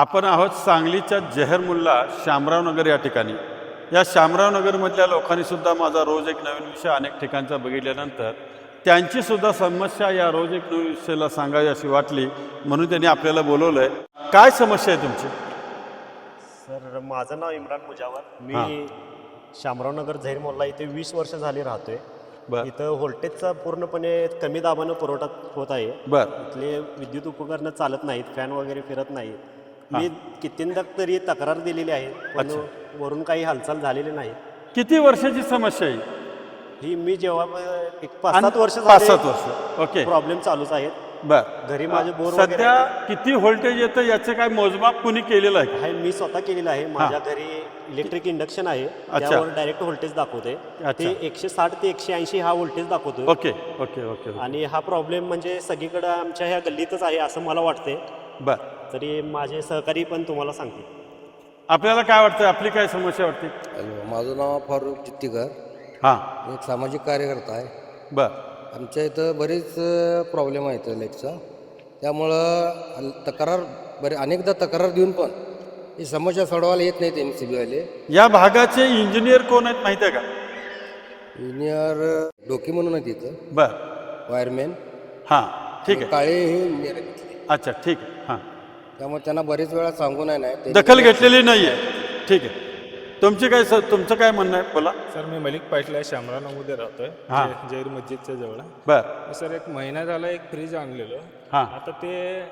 आपण आहोत सांगलीच्या जहर मुल्ला शामराव नगर या ठिकाणी. या शामराव नगरमधल्या लोकांनी सुद्धा माझा रोज एक नवीन विषय अनेक ठिकाणचा बघितल्यानंतर त्यांची सुद्धा समस्या या रोज एक नवीन विषयाला सांगावी अशी वाटली म्हणून त्यांनी आपल्याला बोलवलं आहे काय समस्या आहे तुमची? सर माझं नाव इम्रान मुजावर. मी शामराव नगर झैर मोल्ला इथे वीस वर्ष झाली राहतोय. बर. इथं व्होल्टेजचा पूर्णपणे कमी दाबानं पुरवठा होत आहे. बर. इथले विद्युत उपकरणं चालत नाहीत फॅन वगैरे फिरत नाहीत. मी कितींदा तरी तक्रार दिलेली आहे पण वरून काही हालचाल झालेली नाही. किती वर्षाची समस्या आहे? ही मी जेव्हा प- एक पाच सात वर्ष पाच सात वर्ष. ओके. प्रॉब्लेम चालूच आहेत. बर. घरी माझे बोर वगैरे सध्या किती व्होल्टेज येतं याचं काय मोजमाप कुणी केलेलं आहे? का? आहे मी स्वतः केलेलं आहे. माझ्या घरी इलेक्ट्रिक इंडक्शन आहे. अच्छा. त्यावर डायरेक्ट व्होल्टेज दाखवते अच्छा. ते एकशे साठ ते एकशे ऐंशी हा व्होल्टेज दाखवतो ओके ओके ओके ओके. आणि हा प्रॉब्लेम म्हणजे सगळीकडे आमच्या ह्या गल्लीतच आहे असं मला वाटते बर. तरी माझे सहकारी पण तुम्हाला सांगते आपल्याला काय वाटतं? आपली काय समस्या वाटते? हॅलो माझं नाव फारुख चित्तीकर. हां. मी एक सामाजिक कार्यकर्ता आहे. बर. आमच्या इथं बरेच प्रॉब्लेम आहेत लाईटचा त्यामुळं तक्रार बरे अनेकदा तक्रार देऊन पण ही समस्या सोडवायला येत नाहीत एम सी बीवाले या भागाचे इंजिनियर कोण आहेत माहिती आहे का? इंजिनियर डोकी म्हणून आहेत इथं. बर. वायरमॅन हां ठीक आहे. काळे हे इंजिनियर आहेत. अच्छा ठीक आहे. हां. त्यामुळे त्यांना बरेच वेळा सांगून आहे नाही दखल घेतलेली नाही आहे ठीक आहे. तुमची काय स- तुमचं काय म्हणणं आहे? बोला. सर मी मलिक पाटील आहे शामराव नगरमध्ये राहतोय. हां. जै- जैर मस्जिदच्या जवळ. बर. सर एक महिना झाला एक फ्रीज आणलेलो. हां. आता ते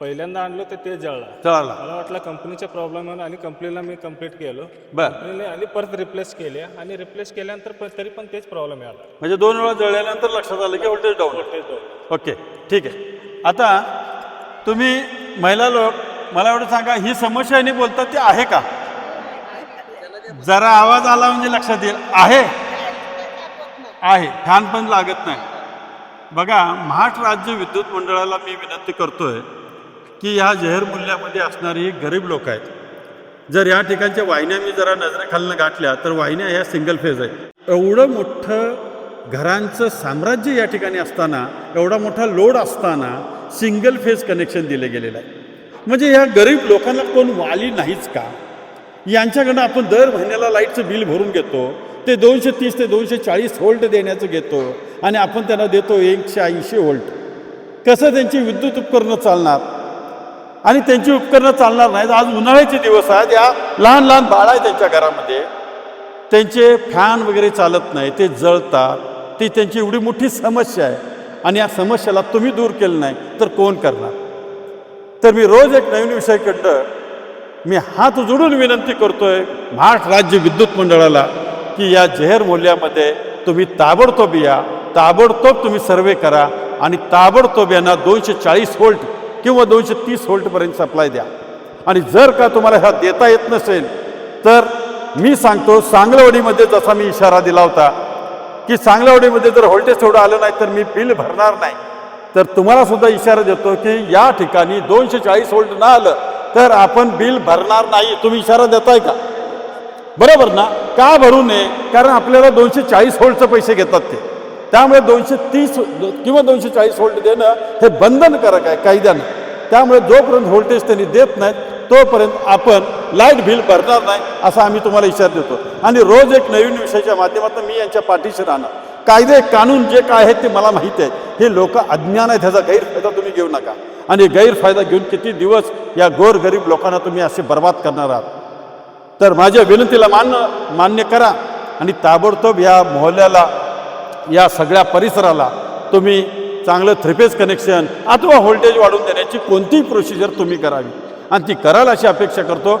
पहिल्यांदा आणलं तर ते जळला. चला मला वाटलं कंपनीचा प्रॉब्लेम आहे आणि कंपनीला मी कंप्लीट केलो. बर. कंपनीने आणि परत रिप्लेस केले. आणि रिप्लेस केल्यानंतर तरी पण तेच प्रॉब्लेम आला म्हणजे दोन वेळा जळल्यानंतर लक्षात आलं की व्होल्टेज डाऊन ओके ठीक आहे. आता तुम्ही महिला लोक मला एवढं सांगा ही समस्या यांनी बोलतात ती आहे का? जरा आवाज आला म्हणजे लक्षात येईल. आहे. आहे. फॅन पण लागत नाही. बघा महाराष्ट्र राज्य विद्युत मंडळाला मी विनंती करतोय की ह्या जहर मूल्यामध्ये असणारी गरीब लोक आहेत. जर या ठिकाणच्या वाहिन्या मी जरा नजरेखालनं गाठल्या तर वाहिन्या ह्या सिंगल फेज आहेत. एवढं मोठं घरांचं साम्राज्य या ठिकाणी असताना एवढा मोठा लोड असताना सिंगल फेज कनेक्शन दिले गेलेलं आहे. म्हणजे ह्या गरीब लोकांना कोण वाली नाहीच का? यांच्याकडनं आपण दर महिन्याला लाईटचं बिल भरून घेतो ते दोनशे तीस ते दोनशे चाळीस व्होल्ट देण्याचं घेतो आणि आपण त्यांना देतो एकशे ऐंशी व्होल्ट. कसं त्यांची विद्युत उपकरणं चालणार? आणि त्यांची उपकरणं चालणार नाहीत. आज उन्हाळ्याचे दिवस आहेत. या लहान लहान बाळ आहे त्यांच्या घरामध्ये. त्यांचे फॅन वगैरे चालत नाही ते जळतात. ती त्यांची एवढी मोठी समस्या आहे. आणि या समस्येला तुम्ही दूर केलं नाही तर कोण करणार? तर मी रोज एक नवीन विषयाकडं मी हात जोडून विनंती करतोय महाराष्ट्र राज्य विद्युत मंडळाला की या जहेर मूल्यामध्ये तुम्ही ताबडतोब या ताबडतोब तुम्ही सर्वे करा आणि ताबडतोब यांना दोनशे चाळीस व्होल्ट किंवा दोनशे तीस व्होल्टपर्यंत सप्लाय द्या. आणि जर का तुम्हाला ह्या देता येत नसेल तर मी सांगतो सांगलवाडीमध्ये जसा मी इशारा दिला होता की सांगलवाडीमध्ये जर व्होल्टेज थोडं आलं नाही तर मी बिल भरणार नाही. तर तुम्हाला सुद्धा इशारा देतो की या ठिकाणी दोनशे चाळीस व्होल्ट न आलं तर आपण बिल भरणार नाही. तुम्ही इशारा देताय का? बरोबर ना? का भरू नये? कारण आपल्याला दोनशे चाळीस व्होल्टचे पैसे घेतात ते. त्यामुळे दोनशे तीस किंवा दोनशे चाळीस व्होल्ट देणं हे बंधनकारक आहे कायद्यानं. त्यामुळे जोपर्यंत व्होल्टेज त्यांनी देत नाहीत तोपर्यंत आपण लाइट बिल भरणार नाही असा आम्ही तुम्हाला इशारा देतो. आणि रोज एक नवीन विषयाच्या माध्यमातून मी यांच्या पाठीशी राहणार. कायदे कानून जे काय आहेत ते मला माहिती आहे हे लोक अज्ञान आहेत ह्याचा गैरफायदा तुम्ही घेऊ नका. आणि गैरफायदा घेऊन किती दिवस या गोरगरीब लोकांना तुम्ही असे बर्बाद करणार आहात? तर माझ्या विनंतीला मान्य मान्य करा. आणि ताबडतोब या मोहल्ल्याला या सगळ्या परिसराला तुम्ही चांगलं थ्रीफेज कनेक्शन अथवा व्होल्टेज वाढवून देण्याची कोणतीही प्रोसिजर तुम्ही करावी. आणि ती कराल अशी अपेक्षा करतो.